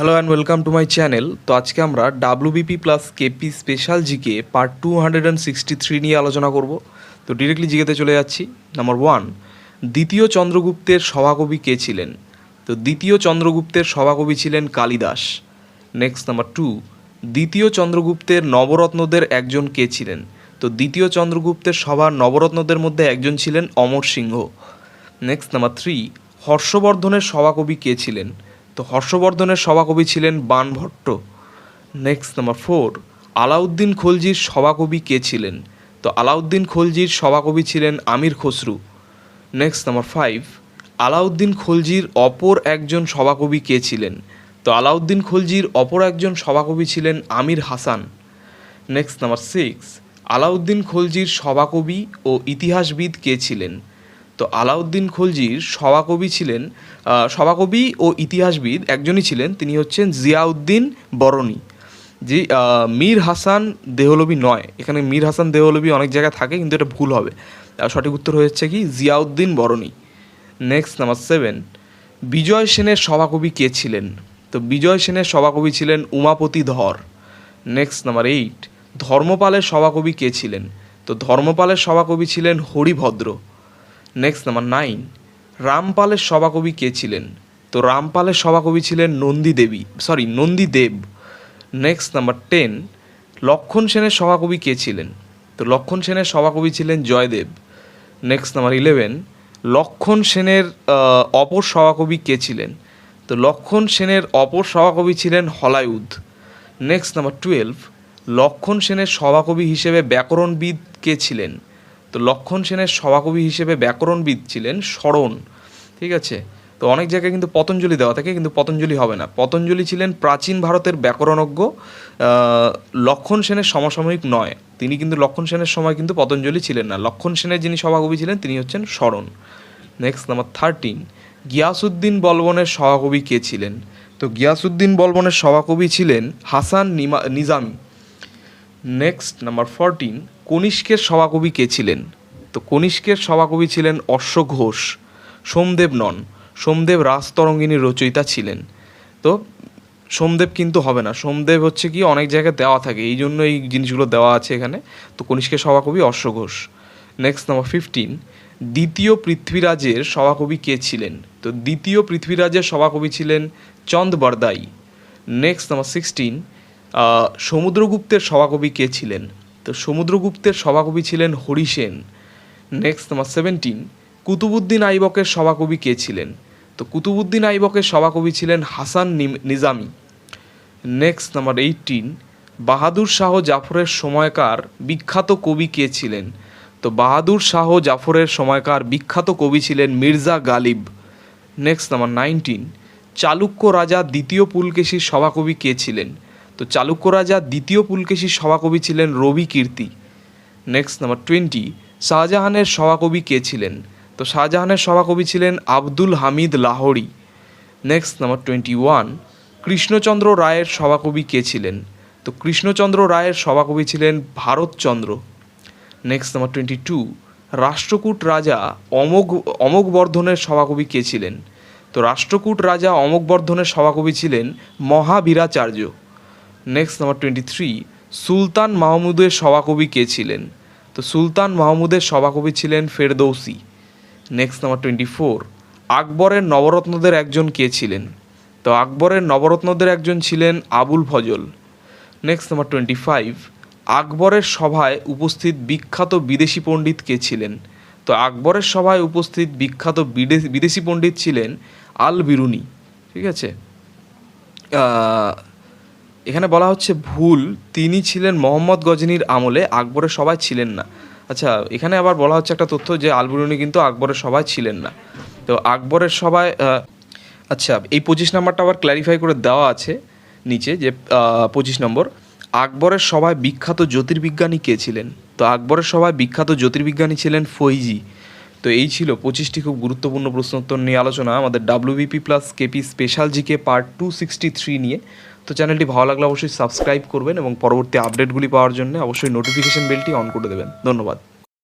Hello and welcome to my channel তো আজকে আমরা WBP plus KP special GK part two hundred and sixty three নিয়ে আলোচনা করব। তো ডিরেক্টলি জিকেতে চলে যাচ্ছি। নাম্বার ওয়ান দ্বিতীয় চন্দ্রগুপ্তের সভাকবি কে ছিলেন? তো দ্বিতীয় চন্দ্রগুপ্তের সভাকবি ছিলেন কালিদাস। নেক্সট নাম্বার টু দ্বিতীয় চন্দ্রগুপ্তের নবরত্নদের একজন কে ছিলেন? তো দ্বিতীয় চন্দ্রগুপ্তের সভার নবরত্নদের মধ্যে একজন ছিলেন Amar Singh. Next number three হর্ষবর্ধনের সভাকবি কে ছিলেন? তো হর্ষবর্ধনের সভাকবি ছিলেন Banabhatta next number four Alauddin খলজির সভাকবি কে ছিলেন? তো আলাউদ্দিন খলজির সভাকবি ছিলেন Amir Khusrau. Next number five Alauddin খলজির অপর একজন সভাকবি কে ছিলেন? তো আলাউদ্দিন খলজির অপর একজন সভাকবি ছিলেন Amir Hasan. Next number six Alauddin খলজির সভাকবি ও ইতিহাসবিদ কে ছিলেন? তো আলাউদ্দিন খলজির সভাকবি ছিলেন সভাকবি ও ইতিহাসবিদ একজনই ছিলেন, তিনি হচ্ছেন জিয়াউদ্দিন বরণী। যে মীর হাসান দেহলবি নয়। এখানে মীর হাসান দেহলবি অনেক জায়গায় থাকে, কিন্তু এটা ভুল হবে। সঠিক উত্তর হচ্ছে কি? Ziauddin Barani. Next number seven Vijay সেনের সভাকবি কে ছিলেন? তো বিজয় সেনের সভাকবি ছিলেন Umapati Dhar. Next number eight ধর্মপালের সভাকবি কে ছিলেন? তো ধর্মপালের সভাকবি ছিলেন হরিভদ্র। নেক্সট নাম্বার নাইন রামপালের সভাকবি কে ছিলেন? তো রামপালের সভাকবি ছিলেন Nandi Devi sorry Nandi Dev. Next number ten Lakshman সেনের সভাকবি কে ছিলেন? তো লক্ষণ সেনের সভাকবি ছিলেন জয়দেব। নেক্সট নাম্বার ইলেভেন লক্ষণ সেনের অপর সভাকবি কে ছিলেন? তো লক্ষণ সেনের অপর সভাকবি ছিলেন হলায়ুধ নেক্সট নাম্বার টুয়েলভ লক্ষণ সেনের সভাকবি হিসেবে ব্যাকরণবিদ কে ছিলেন? তো লক্ষণ সেনের সভাকবি হিসেবে ব্যাকরণবিদ ছিলেন শরণ ঠিক আছে? তো অনেক জায়গায় কিন্তু পতঞ্জলি দেওয়া থাকে, কিন্তু পতঞ্জলি হবে না। পতঞ্জলি ছিলেন প্রাচীন ভারতের ব্যাকরণজ্ঞ লক্ষণ সেনের সমসাময়িক নয়। তিনি কিন্তু লক্ষণ সেনের সময় কিন্তু পতঞ্জলি ছিলেন না। লক্ষণ সেনের যিনি সভাকবি ছিলেন, তিনি হচ্ছেন শরণ নেক্সট নাম্বার থার্টিন গিয়াসুদ্দিন বলবনের সভাকবি কে ছিলেন? তো গিয়াসুদ্দিন বলবনের সভাকবি ছিলেন Hasan Nima, Nizami. Next number fourteen কনিষ্কের সভাকবি কে ছিলেন? তো কনিষ্কের সভাকবি ছিলেন অশ্ব ঘোষ, সোমদেব নন, সোমদেব রাজতরঙ্গিনীর রচয়িতা ছিলেন। তো সোমদেব কিন্তু হবে না, সোমদেব হচ্ছে কি অনেক জায়গায় দেওয়া থাকে, এই জন্য এই জিনিসগুলো দেওয়া আছে এখানে। তো কনিষ্কের সভাকবি অশ্ব ঘোষ। নেক্সট নাম্বার ফিফটিন দ্বিতীয় পৃথ্বীরাজের সভাকবি কে ছিলেন? তো দ্বিতীয় পৃথ্বীরাজের সভাকবি ছিলেন Chand Bardai. Next number sixteen সমুদ্রগুপ্তের সভাকবি কে ছিলেন? তো সমুদ্রগুপ্তের সভাকবি ছিলেন Harisena next number seventeen Qutubuddin আইবকের সভাকবি কে ছিলেন? তো কুতুবুদ্দিন আইবকের সভাকবি ছিলেন Hasan Nizami. Next number eighteen Bahadur Shah জাফরের সময়কার বিখ্যাত কবি কে ছিলেন? তো বাহাদুর শাহ জাফরের সময়কার বিখ্যাত কবি ছিলেন Mirza Ghalib. Next number nineteen Chalukya রাজা দ্বিতীয় পুলকেশীর সভাকবি কে ছিলেন? তো চালুক্য রাজা দ্বিতীয় পুলকেশীর সভাকবি ছিলেন Ravi Kirti. Next number twenty শাহজাহানের সভাকবি কে ছিলেন? তো শাহজাহানের সভাকবি ছিলেন Abdul Hamid Lahori. Next number twenty one Krishnachandra রায়ের সভাকবি কে ছিলেন? তো কৃষ্ণচন্দ্র রায়ের সভাকবি ছিলেন Bharatchandra. Next number twenty two Rashtrakuta রাজা অমোঘ, অমোঘবর্ধনের সভাকবি কে ছিলেন? তো রাষ্ট্রকূট রাজা অমোঘবর্ধনের সভাকবি ছিলেন Mahaviracharya. Next number twenty three সুলতান মাহমুদের সভাকবি কে ছিলেন? তো সুলতান মাহমুদের সভাকবি ছিলেন Ferdowsi. Next number twenty four আকবরের নবরত্নদের একজন কে ছিলেন? তো আকবরের নবরত্নদের একজন ছিলেন Abul Fazl. Next number twenty five আকবরের সভায় উপস্থিত বিখ্যাত বিদেশি পণ্ডিত কে ছিলেন? তো আকবরের সভায় উপস্থিত বিখ্যাত বিদেশি পণ্ডিত ছিলেন আল বিরুনি ঠিক আছে? এখানে বলা হচ্ছে ভুল, তিনি ছিলেন মোহাম্মদ গজনীর আমলে, আকবরের সবাই ছিলেন না। আচ্ছা এখানে আবার বলা হচ্ছে একটা তথ্য যে আলবরুনি কিন্তু আকবরের সবাই ছিলেন না। তো আকবরের সবাই আচ্ছা এই পঁচিশ নম্বরটা আবার ক্ল্যারিফাই করে দেওয়া আছে নিচে যে পঁচিশ নম্বর, আকবরের সভায় বিখ্যাত জ্যোতির্বিজ্ঞানী কে ছিলেন? তো আকবরের সভায় বিখ্যাত জ্যোতির্বিজ্ঞানী ছিলেন ফৈজি। তো এই ছিল পঁচিশটি খুব গুরুত্বপূর্ণ প্রশ্নোত্তর নিয়ে আলোচনা। আমাদের WBP plus KP special GK part two sixty three নিয়ে। তো চ্যানেলটি ভালো লাগলে অবশ্যই সাবস্ক্রাইব করবেন এবং পরবর্তী আপডেটগুলি পাওয়ার জন্য অবশ্যই নোটিফিকেশন বেলটি অন করে দেবেন। ধন্যবাদ।